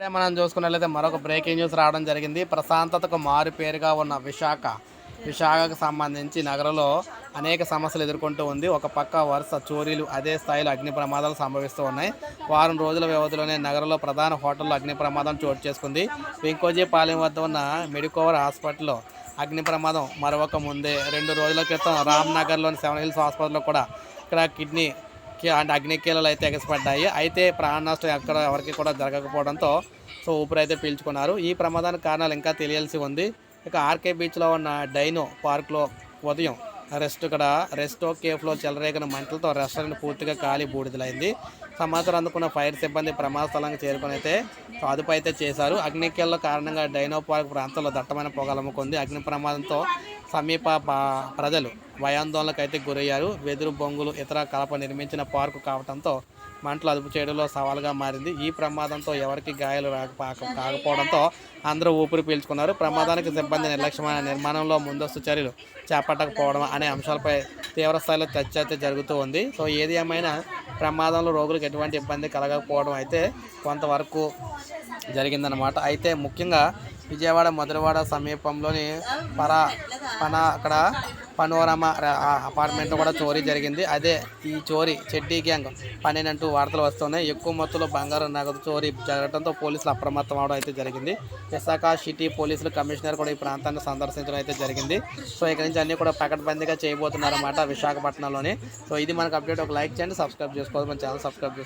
మనం చూసుకున్నట్లయితే మరొక బ్రేకింగ్ న్యూస్ రావడం జరిగింది. ప్రశాంతతకు మారు పేరుగా ఉన్న విశాఖ విశాఖకు సంబంధించి నగరంలో అనేక సమస్యలు ఎదుర్కొంటూ ఉంది. ఒక పక్క వరుస చోరీలు అదే స్థాయిలో అగ్ని ప్రమాదాలు సంభవిస్తూ ఉన్నాయి. వారం రోజుల వ్యవధిలోనే నగరంలో ప్రధాన హోటల్లో అగ్ని ప్రమాదం చోటు చేసుకుంది. వెంకోజీపాలెం వద్ద ఉన్న మెడికోవర్ హాస్పిటల్లో అగ్ని ప్రమాదం మరొక ముందే. రెండు రోజుల క్రితం రామ్నగర్లోని సెవెన్ హిల్స్ హాస్పిటల్లో కూడా ఇక్కడ కిడ్నీ అంటే అగ్నికీలలు అయితే ఎగసిపడ్డాయి. అయితే ప్రాణ నష్టం ఎక్కడ ఎవరికి కూడా జరగకపోవడంతో సో ఊపిరి అయితే పీల్చుకున్నారు. ఈ ప్రమాదానికి కారణాలు ఇంకా తెలియాల్సి ఉంది. ఇక ఆర్కే బీచ్లో ఉన్న డైనో పార్క్లో ఉదయం రెస్ట్ ఇక్కడ రెస్టో కేఫ్లో చెలరేగిన మంటలతో రెస్టారెంట్ పూర్తిగా కాలి బూడిదలైంది. సమాచారం అందుకున్న ఫైర్ సిబ్బంది ప్రమాద స్థలానికి చేరుకుని అయితే అదుపు అయితే చేశారు. అగ్నికీల కారణంగా డైనో పార్క్ ప్రాంతంలో దట్టమైన పొగలమ్ముకుంది అగ్ని ప్రమాదంతో సమీప ప్రజలు భయాందోళనకు అయితే గురయ్యారు. వెదురు బొంగులు ఇతర కలప నిర్మించిన పార్కు కావడంతో మంటలు అదుపు చేయడంలో సవాల్గా మారింది. ఈ ప్రమాదంతో ఎవరికి గాయాలు కాకపోవడంతో అందరూ ఊపిరి పీల్చుకున్నారు. ప్రమాదానికి సిబ్బంది నిర్లక్ష్యమైన నిర్మాణంలో ముందస్తు చర్యలు చేపట్టకపోవడం అనే అంశాలపై తీవ్రస్థాయిలో చర్చ అయితే జరుగుతూ ఉంది. సో ఏది ఏమైనా ప్రమాదంలో రోగులకు ఎటువంటి ఇబ్బంది కలగకపోవడం అయితే కొంతవరకు జరిగిందనమాట అయితే ముఖ్యంగా విజయవాడ మధురవాడ సమీపంలోని పరా పన అక్కడ పనోరమ అపార్ట్మెంట్ కూడా చోరీ జరిగింది. అదే ఈ చోరీ చెడ్డీ గ్యాంగ్ పనేనంటూ వార్తలు వస్తున్నాయి. ఎక్కువ మొత్తంలో బంగారం నగదు చోరీ జరగడంతో పోలీసులు అప్రమత్తం అవడం అయితే జరిగింది. విశాఖ సిటీ పోలీసులు కమిషనర్ కూడా ఈ ప్రాంతాన్ని సందర్శించడం అయితే జరిగింది. సో ఇక్కడ నుంచి అన్ని కూడా పకడ్బందీగా చేయబోతున్నారన్నమాట విశాఖపట్నంలోని. సో ఇది మనకు అప్డేట్ ఒక లైక్ చేయండి సబ్స్క్రైబ్ చేసుకోవాలి మన ఛానల్ సబ్స్క్రైబ్ చేసుకోండి